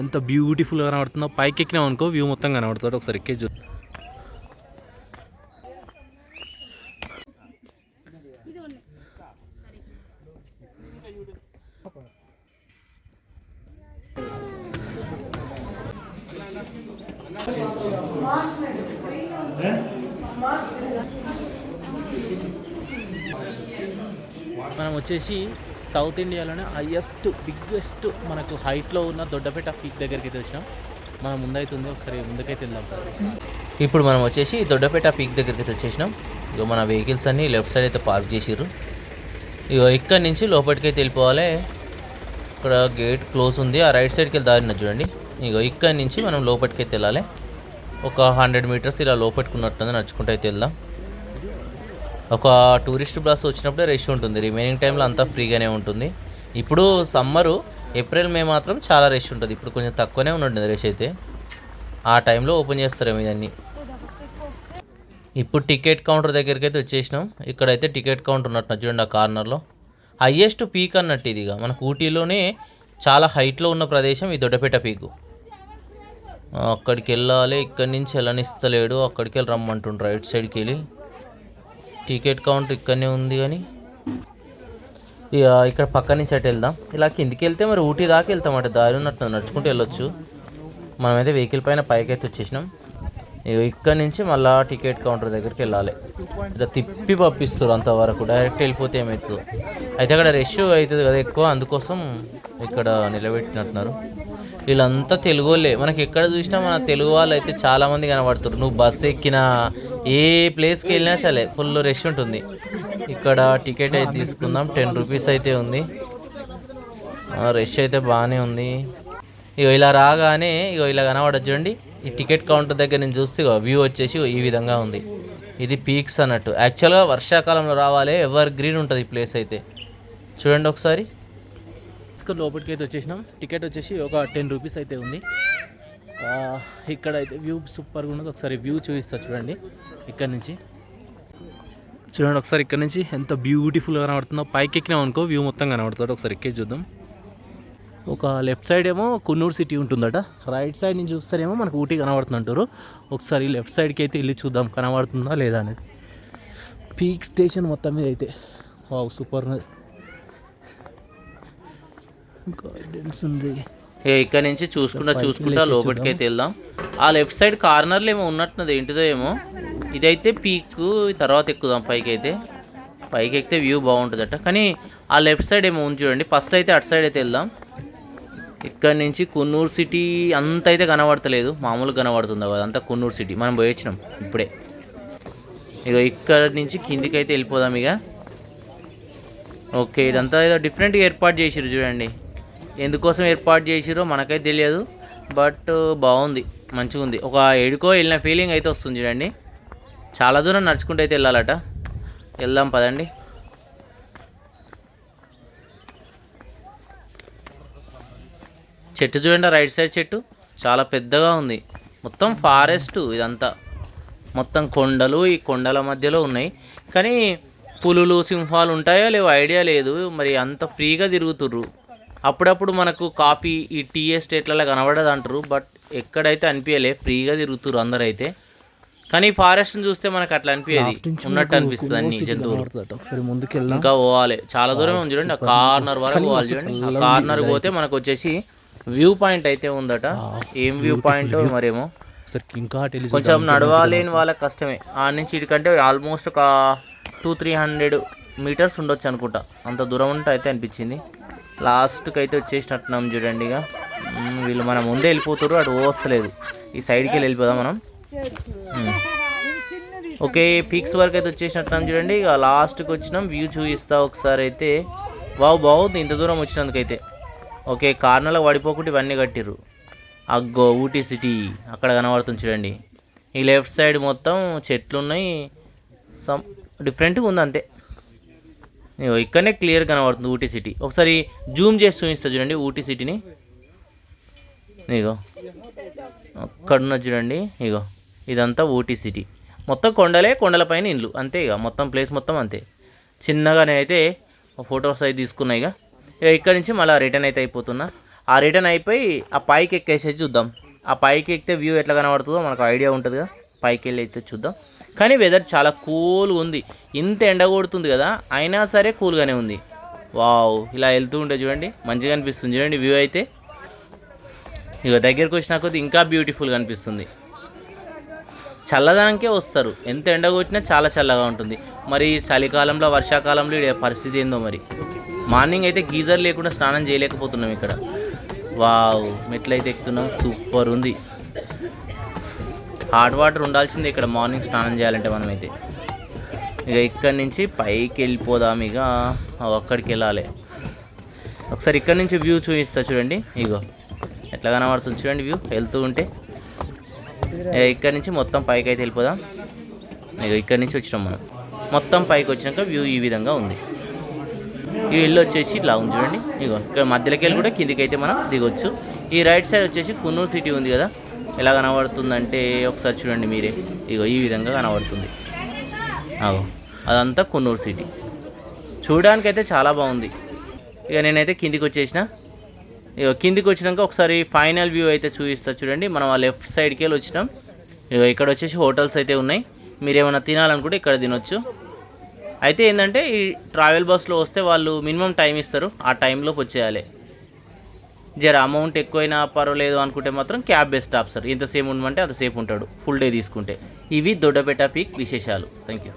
ఎంత బ్యూటిఫుల్గా కనబడుతుందో. పైకి ఎక్కినాం అనుకో వ్యూ మొత్తం కనబడుతుంది. ఒకసారి ఎక్కే చూ మనం వచ్చేసి సౌత్ ఇండియాలోనే హైయెస్ట్ బిగ్గెస్ట్ మనకు హైట్లో ఉన్న దొడ్డపేట పీక్ దగ్గరికి అయితే వచ్చినాం. మనం ముందైతుంది ఒకసారి ముందుకైతే వెళ్దాం. ఇప్పుడు మనం వచ్చేసి దొడ్డపేట పీక్ దగ్గరికి అయితే వచ్చేసినాం. ఇక మన వెహికల్స్ అన్నీ లెఫ్ట్ సైడ్ అయితే పార్క్ చేసిర్రు. ఇక ఇక్కడ నుంచి లోపలికి అయితే వెళ్ళిపోవాలి. ఇక్కడ గేట్ క్లోజ్ ఉంది. ఆ రైట్ సైడ్కి వెళ్ళి దారిన చూడండి. ఇక ఇక్కడ నుంచి మనం లోపలికి అయితే వెళ్ళాలి. ఒక హండ్రెడ్ మీటర్స్ ఇలా లోపట్టుకున్నట్టుంది నడుచుకుంటూ అయితే వెళ్దాం. ఒక టూరిస్ట్ బస్ వచ్చినప్పుడే రష్ ఉంటుంది. రిమైనింగ్ టైంలో అంతా ఫ్రీగానే ఉంటుంది. ఇప్పుడు సమ్మరు ఏప్రిల్ మే మాత్రం చాలా రష్ ఉంటుంది. ఇప్పుడు కొంచెం తక్కువనే ఉంటుంది రష్ అయితే. ఆ టైంలో ఓపెన్ చేస్తారేమో ఇవన్నీ. ఇప్పుడు టికెట్ కౌంటర్ దగ్గరికి అయితే వచ్చేసినాం. ఇక్కడైతే టికెట్ కౌంటర్ ఉన్నట్టు చూడండి ఆ కార్నర్లో. హయ్యెస్ట్ పీక్ అన్నట్టు ఇది ఇక. మనకు ఊటీలోనే చాలా హైట్లో ఉన్న ప్రదేశం ఈ దొడ్డపేట పీకు. అక్కడికి వెళ్ళాలి ఇక్కడి నుంచి వెళ్ళనిస్తలేడు అక్కడికి వెళ్ళి రమ్మంటుండ్రు. రైట్ సైడ్కి వెళ్ళి టికెట్ కౌంటర్ ఇక్కడనే ఉంది కానీ ఇక ఇక్కడ పక్క నుంచి అటు వెళ్దాం. ఇలా కిందికి వెళ్తే మరి ఊటీ దాకా వెళ్తాం అటు. దారి ఉన్నట్టు నడుచుకుంటూ వెళ్ళొచ్చు. మనమైతే వెహికల్ పైన పైకి అయితే వచ్చేసినాం. ఇక ఇక్కడ నుంచి మళ్ళా టికెట్ కౌంటర్ దగ్గరికి వెళ్ళాలి. ఇట్లా తిప్పి పంపిస్తారు అంతవరకు. డైరెక్ట్ వెళ్ళిపోతే ఏమవుతుందో అయితే అక్కడ రష్ అవుతుంది కదా ఎక్కువ. అందుకోసం ఇక్కడ నిలబెట్టినట్టున్నారు. వీళ్ళంతా తెలుగు మనకి ఎక్కడ చూసినా మన తెలుగు వాళ్ళు అయితే చాలామంది కనబడుతారు నువ్వు బస్సు ఎక్కినా ఏ ప్లేస్కి వెళ్ళినా చాలే ఫుల్ రష్ ఉంటుంది. ఇక్కడ టికెట్ అయితే తీసుకుందాం టెన్ రూపీస్ అయితే ఉంది. రష్ అయితే బాగానే ఉంది. ఇగో ఇలా రాగానే ఇగో ఇలా కనబడదు చూడండి ఈ టికెట్ కౌంటర్ దగ్గర నేను చూస్తే ఇగో వ్యూ వచ్చేసి ఈ విధంగా ఉంది. ఇది పీక్స్ అన్నట్టు. యాక్చువల్గా వర్షాకాలంలో రావాలి ఎవర్ గ్రీన్ ఉంటుంది ఈ ప్లేస్ అయితే. చూడండి ఒకసారి. లోపలికి అయితే వచ్చేసినాం. టికెట్ వచ్చేసి ఒక టెన్ రూపీస్ అయితే ఉంది. ఇక్కడ అయితే వ్యూ సూపర్గా ఉన్నది. ఒకసారి వ్యూ చూపిస్తా చూడండి. ఇక్కడ నుంచి. చూడండి ఒకసారి ఇక్కడ నుంచి ఎంత బ్యూటిఫుల్గా కనబడుతుందో. పైకి ఎక్కినాం అనుకో వ్యూ మొత్తం కనబడుతుంది ఒకసారి ఎక్కే చూద్దాం. ఒక లెఫ్ట్ సైడ్ ఏమో కున్నూరు సిటీ ఉంటుందట. రైట్ సైడ్ నుంచి చూస్తారేమో మనకు ఊటీ కనబడుతుంది అంటారు ఒకసారి లెఫ్ట్ సైడ్కి అయితే వెళ్ళి చూద్దాం కనబడుతుందా లేదా అనేది. పీక్ స్టేషన్ మొత్తం మీద అయితే. వావ్ సూపర్ గార్డెన్స్ ఉంది. ఇక్కడ నుంచి చూసుకుంటా చూసుకుంటా లోపలికి అయితే వెళ్దాం. ఆ లెఫ్ట్ సైడ్ కార్నర్లో ఏమో ఉన్నట్టున్నది ఏంటిదో ఏమో. ఇదైతే పీక్ తర్వాత ఎక్కుదాం పైకి అయితే. పైకి ఎక్కితే వ్యూ బాగుంటుందట. కానీ ఆ లెఫ్ట్ సైడ్ ఏమో ఉంది చూడండి. ఫస్ట్ అయితే అటు సైడ్ అయితే వెళ్దాం. ఇక్కడ నుంచి కున్నూరు సిటీ అంత అయితే కనబడతలేదు. మామూలుగా కనబడుతుంది కదా అంతా కున్నూరు సిటీ. మనం పోయి వచ్చినాం ఇప్పుడే. ఇక ఇక్కడ నుంచి కిందికి అయితే వెళ్ళిపోదాం ఇక ఓకే ఇదంతా ఏదో డిఫరెంట్గా ఏర్పాటు చేసిరు చూడండి. ఎందుకోసం ఏర్పాటు చేసిరో మనకైతే తెలియదు బట్ uh, బాగుంది మంచిగా ఉంది ఒక ఏడుకో వెళ్ళిన ఫీలింగ్ అయితే వస్తుంది చూడండి. చాలా దూరం నడుచుకుంటూ అయితే వెళ్ళాలట. వెళ్దాం పదండి. చెట్టు చూడండి రైట్ సైడ్ చెట్టు. చాలా పెద్దగా ఉంది. మొత్తం ఫారెస్ట్ ఇదంతా. మొత్తం కొండలు ఈ కొండల మధ్యలో ఉన్నాయి. కానీ పులులు సింహాలు ఉంటాయో లేవో ఐడియా లేదు. మరి అంత ఫ్రీగా తిరుగుతుర్రు. అప్పుడప్పుడు మనకు కాఫీ ఈ టీ ఎస్టేట్లలో కనబడదు అంటారు బట్ ఎక్కడైతే అనిపించలే ఫ్రీగా తిరుగుతుర్రు అందరైతే. కానీ ఫారెస్ట్ని చూస్తే మనకు అట్లా అనిపించేది ఉన్నట్టు అనిపిస్తుంది అన్ని జంతువులు. ఇంకా పోవాలి. చాలా దూరం ఉంది చూడండి ఆ కార్నర్ వరకు పోవాలి చూడండి. ఆ కార్నర్ పోతే మనకు వచ్చేసి వ్యూ పాయింట్ అయితే ఉందట. ఏం వ్యూ పాయింట్ మరేమో. ఇంకా వెళ్ళి కొంచెం నడవాలేని వాళ్ళకి కష్టమే. ఆ నుంచి ఇటుకంటే ఆల్మోస్ట్ ఒక టూ త్రీ హండ్రెడ్ మీటర్స్ ఉండొచ్చు అనుకుంటా. అంత దూరం ఉంటే అయితే అనిపించింది. లాస్ట్కి అయితే వచ్చేసినట్టున్నాం చూడండి ఇక. వీళ్ళు మనం ముందే వెళ్ళిపోతారు అటు వస్తలేదు ఈ సైడ్కి వెళ్ళి వెళ్ళిపోదాం మనం. ఓకే పీక్స్ వరకు అయితే వచ్చేసినట్టున్నాం చూడండి. ఇక లాస్ట్కి వచ్చినాం వ్యూ చూపిస్తా ఒకసారి అయితే. వావ్ బాగుంది ఇంత దూరం వచ్చినందుకైతే. ఓకే కార్నర్లో పడిపోకుండా ఇవన్నీ కట్టిర్రు. అగ్గో ఊటీ సిటీ అక్కడ కనబడుతుంది చూడండి. ఈ లెఫ్ట్ సైడ్ మొత్తం చెట్లు ఉన్నాయి సమ్ డిఫరెంట్గా ఉంది అంతే ఇక్కడనే క్లియర్ కనబడుతుంది ఊటీ సిటీ ఒకసారి జూమ్ చేసి చూపిస్తా చూడండి ఊటీ సిటీని ఇగో. అక్కడున్న చూడండి. ఇగో. ఇదంతా ఊటీ సిటీ మొత్తం కొండలే కొండలపైన ఇండ్లు. అంతే ఇక మొత్తం ప్లేస్ మొత్తం అంతే. చిన్నగానే అయితే ఫొటోస్ అయితే తీసుకున్నా ఇక ఇక్కడ ఇక్కడి నుంచి మళ్ళీ రిటర్న్ అయితే అయిపోతున్నా. ఆ రిటర్న్ అయిపోయి ఆ పైకి ఎక్కేసేసి చూద్దాం. ఆ పైకి ఎక్కితే వ్యూ ఎట్లా కనబడుతుందో మనకు ఐడియా ఉంటుంది కదా పైకి వెళ్ళి అయితే చూద్దాం. కానీ వెదర్ చాలా కూల్ ఉంది. ఇంత ఎండ కొడుతుంది కదా అయినా సరే కూల్గానే ఉంది. వావ్ ఇలా వెళ్తూ ఉంటే చూడండి మంచిగా అనిపిస్తుంది. చూడండి వ్యూ అయితే. ఇక దగ్గరికి వచ్చిన కొద్ది ఇంకా బ్యూటిఫుల్గా అనిపిస్తుంది. చల్లదానికే వస్తారు. ఎంత ఎండ కొట్టినా చాలా చల్లగా ఉంటుంది. మరి చలికాలంలో వర్షాకాలంలో ఈడ పరిస్థితి ఏందో మరి? మార్నింగ్ అయితే గీజర్ లేకుండా స్నానం చేయలేకపోతున్నాం ఇక్కడ. వావ్ మెట్లయితే ఎక్కుతున్నాం. సూపర్ ఉంది. హాట్ వాటర్ ఉండాల్సింది ఇక్కడ మార్నింగ్ స్నానం చేయాలంటే మనమైతే. ఇక ఇక్కడి నుంచి పైకి వెళ్ళిపోదాం ఇక. అక్కడికి వెళ్ళాలి. ఒకసారి ఇక్కడి నుంచి వ్యూ చూపిస్తా చూడండి. ఇగో ఎట్లా కనబడుతుంది చూడండి వ్యూ. వెళ్తూ ఉంటే. ఇక నుంచి మొత్తం పైకి అయితే వెళ్ళిపోదాం. ఇక ఇక్కడి నుంచి వచ్చినాం మనం. మొత్తం పైకి వచ్చినాక వ్యూ ఈ విధంగా ఉంది. ఈ ఇల్లు వచ్చేసి ఇట్లా ఉంది చూడండి. ఇగో ఇక్కడ మధ్యలోకి వెళ్ళి కూడా కిందికి అయితే మనం దిగొచ్చు. ఈ రైట్ సైడ్ వచ్చేసి కున్నూరు సిటీ ఉంది కదా. ఎలా కనబడుతుందంటే ఒకసారి చూడండి మీరే. ఇగో ఈ విధంగా కనబడుతుంది. అగో అదంతా కున్నూరు సిటీ చూడడానికి అయితే చాలా బాగుంది. ఇక నేనైతే కిందికి వచ్చేసిన ఇక కిందికి వచ్చినాక ఒకసారి ఫైనల్ వ్యూ అయితే చూపిస్తా చూడండి. మనం ఆ లెఫ్ట్ సైడ్కి వెళ్ళి వచ్చినాం. ఇక ఇక్కడ వచ్చేసి హోటల్స్ అయితే ఉన్నాయి. మీరు ఏమైనా తినాలనుకుంటే ఇక్కడ తినొచ్చు. అయితే ఏంటంటే ఈ ట్రావెల్ బస్లో వస్తే వాళ్ళు మినిమం టైం ఇస్తారు. ఆ టైంలోకి వచ్చేయాలి. జర అమౌంట్ ఎక్కువైనా పర్వాలేదు అనుకుంటే మాత్రం క్యాబ్ బెస్ట్ ఆప్షన్ ఎంతసేపు ఉండమంటే అంతసేపు ఉంటాడు. ఫుల్ డే తీసుకుంటే. ఇవి దొడ్డపేట పీక్ విశేషాలు. Thank you